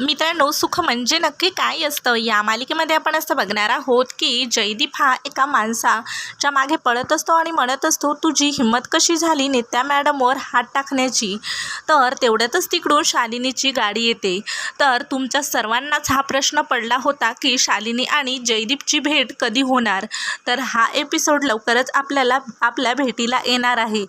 मित्रांनो सुख म्हणजे नक्की काय असतं? या मालिकेमध्ये आपण असं बघणार आहोत की जयदीप हा एका माणसाच्या मागे पळत असतो आणि म्हणत असतो तुझी हिंमत कशी झाली नेत्या मॅडमवर हात टाकण्याची? तर तेवढ्यातच तिकडून शालिनीची गाडी येते. तर तुमच्या सर्वांनाच हा प्रश्न पडला होता की शालिनी आणि जयदीपची भेट कधी होणार? तर हा एपिसोड लवकरच आपल्याला आपल्या भेटीला येणार आहे.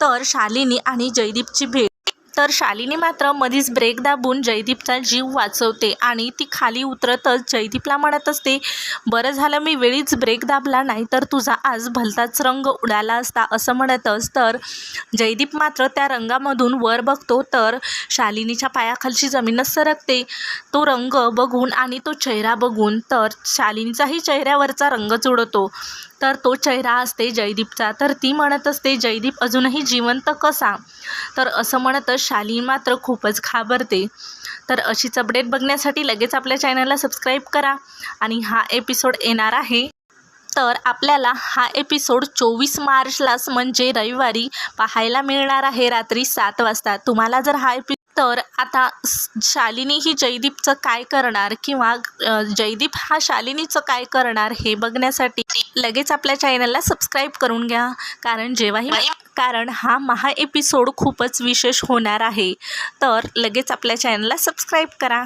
तर शालिनी आणि जयदीपची भेट तर शालिनी मात्र मधीच ब्रेक दाबून जयदीपचा जीव वाचवते आणि ती खाली उतरतच जयदीपला म्हणत असते बरं झालं मी वेळीच ब्रेक दाबला नाही तर तुझा आज भलताच रंग उडाला असता असं म्हणतच. तर जयदीप मात्र त्या रंगामधून वर बघतो तर शालिनीच्या पायाखालची जमीनच सरकते. तो रंग बघून आणि तो चेहरा बघून तर शालिनीचाही चेहऱ्यावरचा रंगच उडतो. तर तो चेहरा असते जयदीपचा. तर ती म्हणत असते जयदीप अजूनही जिवंत कसा? तर असं म्हणतच शाली मात्र खूपच घाबरते. तर अशीच अपडेट बघण्यासाठी लगेच आपल्या चॅनलला सबस्क्राईब करा आणि हा एपिसोड येणार आहे. तर आपल्याला हा एपिसोड चोवीस मार्चलाच म्हणजे रविवारी पाहायला मिळणार आहे रात्री सात वाजता. तुम्हाला जर हा एपि तर आता शालिनी ही जयदीपचं काय करणार किंवा जयदीप हा शालिनीचं काय करणार हे बघण्यासाठी लगेच आपल्या चॅनलला सबस्क्राईब करून घ्या. कारण जेव्हाही कारण हा महा एपिसोड खूपच विशेष होणार आहे. तर लगेच आपल्या चॅनलला सबस्क्राईब करा.